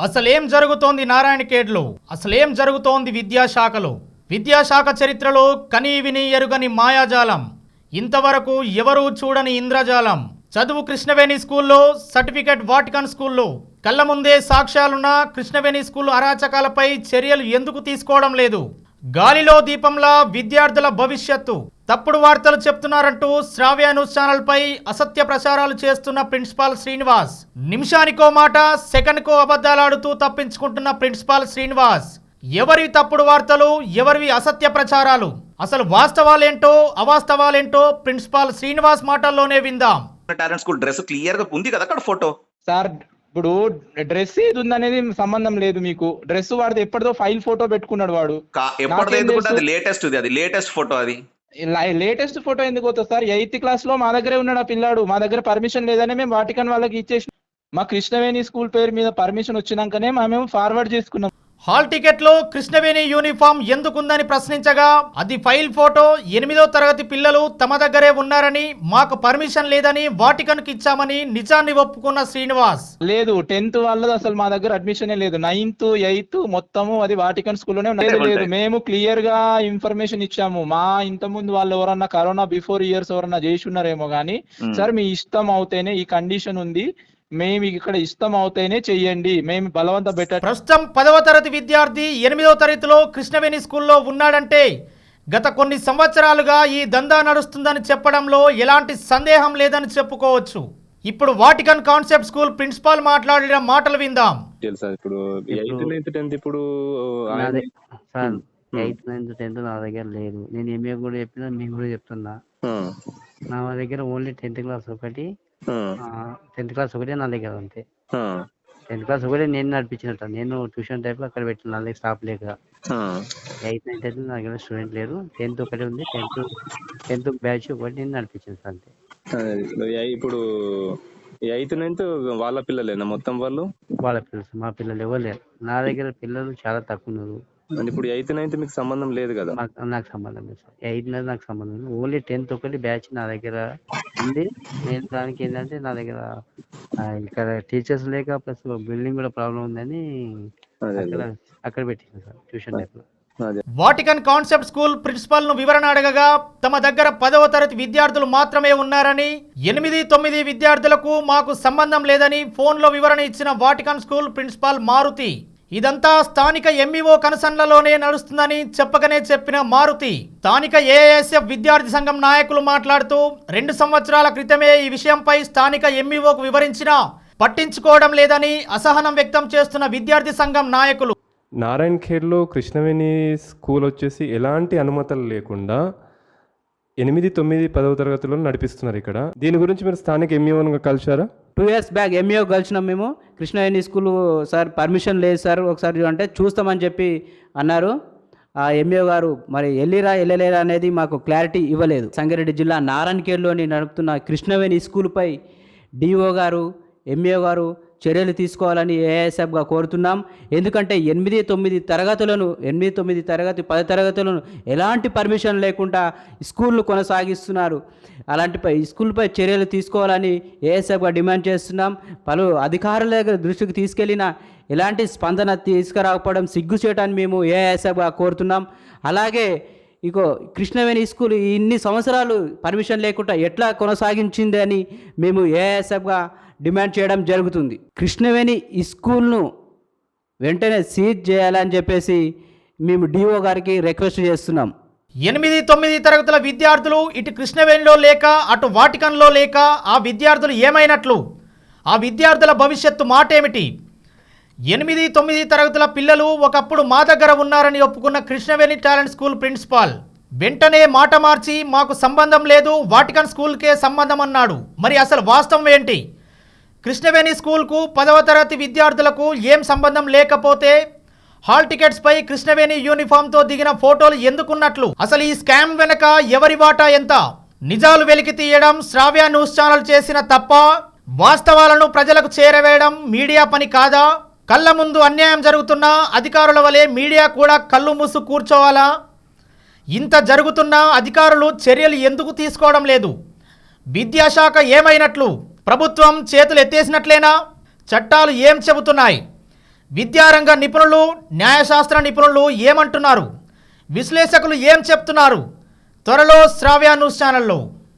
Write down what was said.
అసలేం జరుగుతోంది నారాయణఖేడ్లో? అసలేం జరుగుతోంది విద్యాశాఖలో? విద్యాశాఖ చరిత్రలో కనీ విని ఎరుగని మాయాజాలం. ఇంతవరకు ఎవరూ చూడని ఇంద్రజాలం. చదువు కృష్ణవేణి స్కూల్లో సర్టిఫికెట్ వాటికన్ స్కూల్లో. కళ్ళ ముందే సాక్ష్యాలున్న కృష్ణవేణి స్కూల్ అరాచకాలపై చర్యలు ఎందుకు తీసుకోవడం లేదు? గాలిలో దీపంలా విద్యార్థుల భవిష్యత్తు. తప్పుడు వార్తలు చెప్తున్నారంటూ శ్రావ్య న్యూస్ ఛానల్ పై అసత్య ప్రచారాలు చేస్తున్న ప్రిన్సిపాల్ శ్రీనివాస్. నిమిషానికో మాట సెకండ్కో అబద్ధాలాడుతూ తప్పించుకుంటున్న ప్రిన్సిపాల్ శ్రీనివాస్. ఎవరి తప్పుడు వార్తలు ఎవరివి అసత్య ప్రచారాలు? అసలు వాస్తవాలేంటో అవాస్తవాలేంటో ప్రిన్సిపాల్ శ్రీనివాస్ మాటల్లోనే విందాం. టాలెంట్ స్కూల్ డ్రెస్ క్లియర్గా ఉంది కదా అక్కడ ఫోటో? సార్ ఇప్పుడు డ్రెస్ ఏది ఉందనేది సంబంధం లేదు మీకు. డ్రెస్ వాడితే ఎప్పటిదో ఫైల్ ఫోటో పెట్టుకున్నాడు వాడు? లేటెస్ట్ అది లేటెస్ట్ ఫోటో అది. లేటెస్ట్ ఫోటో ఎందుకు పోతుంది సార్? ఎయిత్ క్లాస్లో మా దగ్గరే ఉన్నాడు ఆ పిల్లాడు. మా దగ్గర పర్మిషన్ లేదని మేము వాటికన్ వాళ్ళకి ఇచ్చేసి మా కృష్ణవేణి స్కూల్ పేరు మీద పర్మిషన్ వచ్చినాకనే మేము ఫార్వర్డ్ చేసుకున్నాం. హాల్ టికెట్లో కృష్ణవేణి యూనిఫామ్ ఎందుకుందని ప్రశ్నించగా అది ఫైల్ ఫోటో ఎనిమిదో తరగతి పిల్లలు తమ దగ్గరే ఉన్నారని మాకు పర్మిషన్ లేదని వాటికన్కి ఇచ్చామని నిజాన్ని ఒప్పుకున్న శ్రీనివాస్. లేదు టెన్త్ వాళ్ళది అసలు మా దగ్గర అడ్మిషనే లేదు. నైన్త్ ఎయిత్ మొత్తము అది వాటికన్ స్కూల్లోనే. లేదు లేదు మేము క్లియర్గా ఇన్ఫర్మేషన్ ఇచ్చాము. మా ఇంత ముందు వాళ్ళు ఎవరన్నా కరోనా బిఫోర్ ఇయర్స్ ఎవరన్నా చేసి ఉన్నారేమో కానీ Hmm. సార్ మీ ఇష్టం అవుతేనే ఈ కండిషన్ ఉంది. మేము ఇక్కడ ఇష్టం అవుతేనే చెయ్యండి. మేము బలవంత పెట్ట ప్రస్తుతం పదవ తరగతి విద్యార్థి ఎనిమిదో తరగతిలో కృష్ణవేణి స్కూల్లో ఉన్నాడంటే గత కొన్ని సంవత్సరాలుగా ఈ దందా నడుస్తుందని చెప్పడంలో ఎలాంటి సందేహం లేదని చెప్పుకోవచ్చు. ఇప్పుడు వాటికన్ కాన్సెప్ట్ స్కూల్ ప్రిన్సిపాల్ మాట్లాడిన మాటలు విందాం. తెలుసా ఇప్పుడు ఇప్పుడు- ఎయిత్ నైన్త్ టెన్త్ ఇప్పుడు Hmm. ఎయిత్ నైన్త్ టెన్త్ నా దగ్గర లేదు. నేను ఎంఏ కూడా చెప్పినా మీకు కూడా చెప్తున్నా. Hmm. నా దగ్గర ఓన్లీ టెన్త్ క్లాస్ ఒకటి Hmm. టెన్త్ క్లాస్ ఒకటే నా దగ్గర అంతే. Hmm. టెన్త్ క్లాస్ ఒకటే నేను నడిపించినట్టు. నేను ట్యూషన్ టైప్లో అక్కడ పెట్టిన నా దగ్గర స్టాఫ్ లేక. Hmm. ఎయిత్ నైన్త్ టెన్త్ నా దగ్గర స్టూడెంట్ లేరు టెన్త్ ఒకటి ఉంది. టెన్త్ టెన్త్ బ్యాచ్ ఒకటి నేను నడిపించాను అంతే. ఇప్పుడు ఎయిత్ నైన్త్ వాళ్ళ పిల్లలేనా మొత్తం వాళ్ళు? వాళ్ళ పిల్లలు మా పిల్లలు ఎవరు లేరు. నా దగ్గర పిల్లలు చాలా తక్కువ ఉన్నారు. అంటే ఇప్పుడు ఎయిత్ నైన్త్ మీకు సంబంధం లేదు కదా. నాకు నాకు సంబంధం లేదు సార్. ఎయిత్ నైన్త్ నాకు సంబంధం లేదు. ఓన్లీ టెన్త్ ఒకటి బ్యాచ్ నా దగ్గర ఉంది. నేను దానికి ఏంటంటే నా దగ్గర ఇక్కడ టీచర్స్ లేక ప్లస్ బిల్డింగ్ కూడా ప్రాబ్లం ఉందని అక్కడ పెట్టింది సార్ ట్యూషన్ టైప్లో వాటికన్ కాన్సెప్ట్ స్కూల్ ప్రిన్సిపల్ను వివరణ అడగగా తమ దగ్గర పదవ తరగతి విద్యార్థులు మాత్రమే ఉన్నారని ఎనిమిది తొమ్మిది విద్యార్థులకు మాకు సంబంధం లేదని ఫోన్లో వివరణ ఇచ్చిన వాటికన్ స్కూల్ ప్రిన్సిపాల్ మారుతి. ఇదంతా స్థానిక ఎంఈఓ కనసన్లలోనే నడుస్తుందని చెప్పకనే చెప్పిన మారుతి. స్థానిక ఏఎస్ఎఫ్ విద్యార్థి సంఘం నాయకులు మాట్లాడుతూ రెండు సంవత్సరాల క్రితమే ఈ విషయంపై స్థానిక ఎంఈఓకు వివరించినా పట్టించుకోవడం లేదని అసహనం వ్యక్తం చేస్తున్న విద్యార్థి సంఘం నాయకులు. నారాయణ్ ఖేడ్లో కృష్ణవేణి స్కూల్ వచ్చేసి ఎలాంటి అనుమతులు లేకుండా ఎనిమిది తొమ్మిది పదవ తరగతిలో నడిపిస్తున్నారు ఇక్కడ. దీని గురించి మీరు స్థానిక ఎంఈఓన్గా కలిశారా? టూ ఇయర్స్ బ్యాక్ ఎంఈఓ కలిసినాం మేము. కృష్ణవేణి స్కూల్ సార్ పర్మిషన్ లేదు సార్. ఒకసారి అంటే చూస్తామని చెప్పి అన్నారు. ఆ ఎంఈఓ గారు మరి వెళ్ళిరా వెళ్ళలేరా అనేది మాకు క్లారిటీ ఇవ్వలేదు. సంగారెడ్డి జిల్లా నారాయణఖేడ్లోని నడుపుతున్న కృష్ణవేణి స్కూల్పై డిఓ గారు ఎంఈఓ గారు చర్యలు తీసుకోవాలని ఏఎస్ఎఫ్గా కోరుతున్నాం. ఎందుకంటే ఎనిమిది తొమ్మిది తరగతులను ఎనిమిది తొమ్మిది తరగతి పది తరగతులను ఎలాంటి పర్మిషన్ లేకుండా స్కూళ్ళు కొనసాగిస్తున్నారు. అలాంటి పై స్కూల్పై చర్యలు తీసుకోవాలని ఏఎస్ఎఫ్గా డిమాండ్ చేస్తున్నాం. పలు అధికారుల దగ్గర దృష్టికి తీసుకెళ్ళిన ఎలాంటి స్పందన తీసుకురాకపోవడం సిగ్గు చేయటాన్ని మేము ఏఎస్ఎఫ్గా కోరుతున్నాం. అలాగే ఇగో కృష్ణవేణి స్కూల్ ఇన్ని సంవత్సరాలు పర్మిషన్ లేకుండా ఎట్లా కొనసాగించింది అని మేము ఏఎస్ఎఫ్గా డిమాండ్ చేయడం జరుగుతుంది. కృష్ణవేణి ఈ స్కూల్ను వెంటనే సీజ్ చేయాలని చెప్పేసి మేము డిఓ గారికి రిక్వెస్ట్ చేస్తున్నాం. ఎనిమిది తొమ్మిది తరగతుల విద్యార్థులు ఇటు కృష్ణవేణిలో లేక అటు వాటికన్లో లేక ఆ విద్యార్థులు ఏమైనట్లు? ఆ విద్యార్థుల భవిష్యత్తు మాట ఏమిటి ఎనిమిది తొమ్మిది తరగతుల పిల్లలు ఒకప్పుడు మా దగ్గర ఉన్నారని ఒప్పుకున్న కృష్ణవేణి టాలెంట్ స్కూల్ ప్రిన్సిపాల్ వెంటనే మాట మార్చి మాకు సంబంధం లేదు వాటికన్ స్కూల్కే సంబంధం అన్నాడు మరి అసలు వాస్తవం ఏంటి? కృష్ణవేణి స్కూల్కు పదవ తరగతి విద్యార్థులకు ఏం సంబంధం లేకపోతే హాల్ టికెట్స్ పై కృష్ణవేణి యూనిఫామ్తో దిగిన ఫోటోలు ఎందుకున్నట్లు? అసలు ఈ స్కామ్ వెనక ఎవరి వాటా ఎంత? నిజాలు వెలికి తీయడం శ్రావ్య న్యూస్ ఛానల్ చేసిన తప్ప వాస్తవాలను ప్రజలకు చేరవేయడం మీడియా పని కాదా? కళ్ళ ముందు అన్యాయం జరుగుతున్నా అధికారుల వలె మీడియా కూడా కళ్ళు మూసు కూర్చోవాలా? ఇంత జరుగుతున్నా అధికారులు చర్యలు ఎందుకు తీసుకోవడం లేదు? విద్యాశాఖ ఏమైనట్లు? ప్రభుత్వం చేతులు ఎత్తేసినట్లేనా? చట్టాలు ఏం చెబుతున్నాయి? విద్యారంగ నిపుణులు న్యాయశాస్త్ర నిపుణులు ఏమంటున్నారు? విశ్లేషకులు ఏం చెప్తున్నారు? త్వరలో శ్రావ్యాన్యూస్ ఛానల్లో.